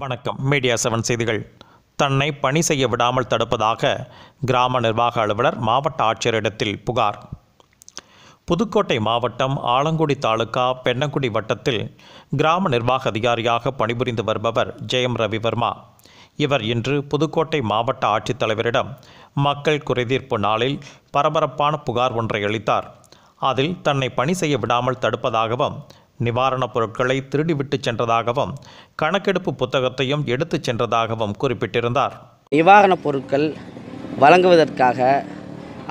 வணக்கம். Media seven செய்திகள். தன்னை பணி செய்ய விடாமல் தடுப்பதாக கிராம நிர்வாக அலுவலர் மாவட்ட ஆட்சியரிடத்தில் புகார். புதுக்கோட்டை மாவட்டம் ஆலங்குடி தாலுகா பென்னங்குடி வட்டத்தில் கிராம நிர்வாக அதிகாரியாக பணிபுரிந்து வருபவர் ஜெயம் ரவிவர்மா. இவர் இன்று புதுக்கோட்டை மாவட்ட ஆட்சித்தலைவரிடம் மக்கள் குறைதீர்ப்பு நாளில் பரபரப்பான புகார் ஒன்றை அளித்தார். அதில் தன்னை பணி செய்ய விடாமல் தடுப்பதாகவும் நிவாரணப் பொருட்களை திருடிவிட்டு சென்றதாகவும் கணக்கெடுப்பு புத்தகத்தையும் எடுத்துச் சென்றதாகவும் குறிப்பிட்டிருந்தார். நிவாரணப் பொருட்கள் வழங்குவதற்காக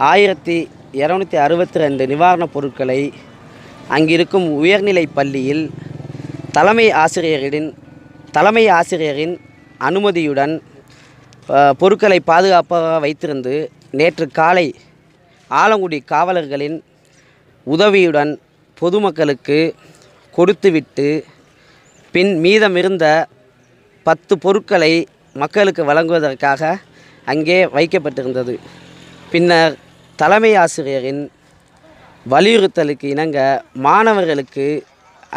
ஆயிரத்தி இரநூத்தி அறுபத்தி ரெண்டு நிவாரணப் பொருட்களை அங்கிருக்கும் உயர்நிலை பள்ளியில் தலைமை ஆசிரியரின் தலைமை ஆசிரியரின் அனுமதியுடன் பொருட்களை பாதுகாப்பாக வைத்திருந்து நேற்று காலை ஆலங்குடி காவலர்களின் உதவியுடன் பொதுமக்களுக்கு கொடுத்துவிட்டு பின் மீதமிருந்த பத்து பொருட்களை மக்களுக்கு வழங்குவதற்காக அங்கே வைக்கப்பட்டிருந்தது. பின்னர் தலைமை ஆசிரியரின் வலியுறுத்தலுக்கு இணங்க மாணவர்களுக்கு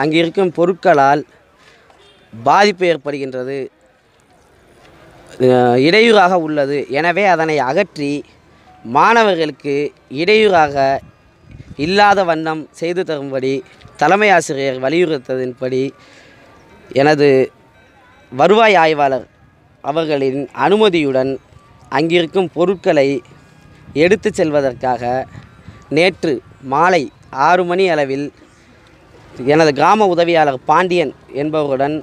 அங்கிருக்கும் பொருட்களால் பாதிப்பு ஏற்படுகின்றது. இடையூறாக உள்ளது. எனவே அதனை அகற்றி மாணவர்களுக்கு இடையூறாக இல்லாத வண்ணம் செய்து தரும்படி தலைமை ஆசிரியர் வலியுறுத்ததின்படி எனது வருவாய் ஆய்வாளர் அவர்களின் அனுமதியுடன் அங்கிருக்கும் பொருட்களை எடுத்து செல்வதற்காக நேற்று மாலை ஆறு மணி அளவில் எனது கிராம உதவியாளர் பாண்டியன் என்பவருடன்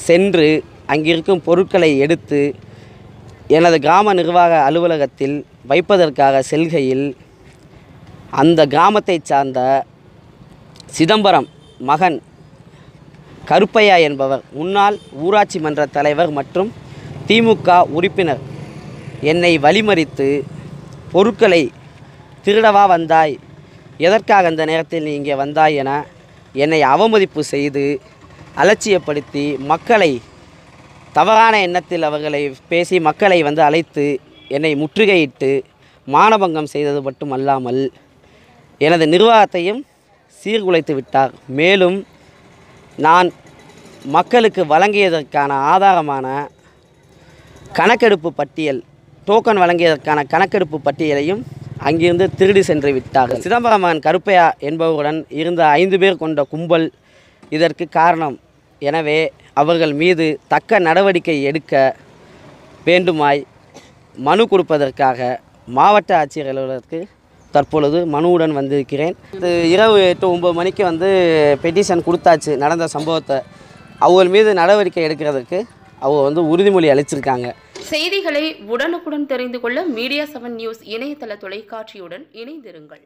சென்று அங்கிருக்கும் பொருட்களை எடுத்து எனது கிராம நிர்வாக அலுவலகத்தில் வைப்பதற்காக செல்கையில் அந்த கிராமத்தைச் சார்ந்த சிதம்பரம் மகன் கருப்பையா என்பவர். முன்னாள் ஊராட்சி மன்ற தலைவர் மற்றும் திமுக உறுப்பினர். என்னை வழிமறித்து பொருட்களை திருடவா வந்தாய்? எதற்காக அந்த நேரத்தில் நீ இங்கே வந்தாய் என என்னை அவமதிப்பு செய்து அலட்சியப்படுத்தி மக்களை தவறான எண்ணத்தில் அவர்களை பேசி மக்களை வந்து அழைத்து என்னை முற்றுகையிட்டு மானபங்கம் செய்தது மட்டுமல்லாமல் எனது நிர்வாகத்தையும் சீர்குலைத்து விட்டார். மேலும் நான் மக்களுக்கு வழங்கியதற்கான ஆதாரமான கணக்கெடுப்பு பட்டியல் டோக்கன் வழங்கியதற்கான கணக்கெடுப்பு பட்டியலையும் அங்கிருந்து திருடி சென்று விட்டார். சிதம்பரமன் கருப்பையா என்பவருடன் இருந்த ஐந்து பேர் கொண்ட கும்பல் இதற்கு காரணம். எனவே அவர்கள் மீது தக்க நடவடிக்கை எடுக்க வேண்டுமாய் மனு கொடுப்பதற்காக மாவட்ட ஆட்சியர் அலுவலகத்துக்கு தற்பொழுது மனுவுடன் வந்திருக்கிறேன். இது இரவு எட்டு ஒம்பது மணிக்கு வந்து பெட்டிஷன் கொடுத்தாச்சு நடந்த சம்பவத்தை. அவர்கள் மீது நடவடிக்கை எடுக்கிறதுக்கு அவங்க வந்து உறுதிமொழி அளிச்சிருக்காங்க. செய்திகளை உடனுக்குடன் தெரிந்து கொள்ள மீடியா செவன் நியூஸ் இணையதள தொலைக்காட்சியுடன் இணைந்திருங்கள்.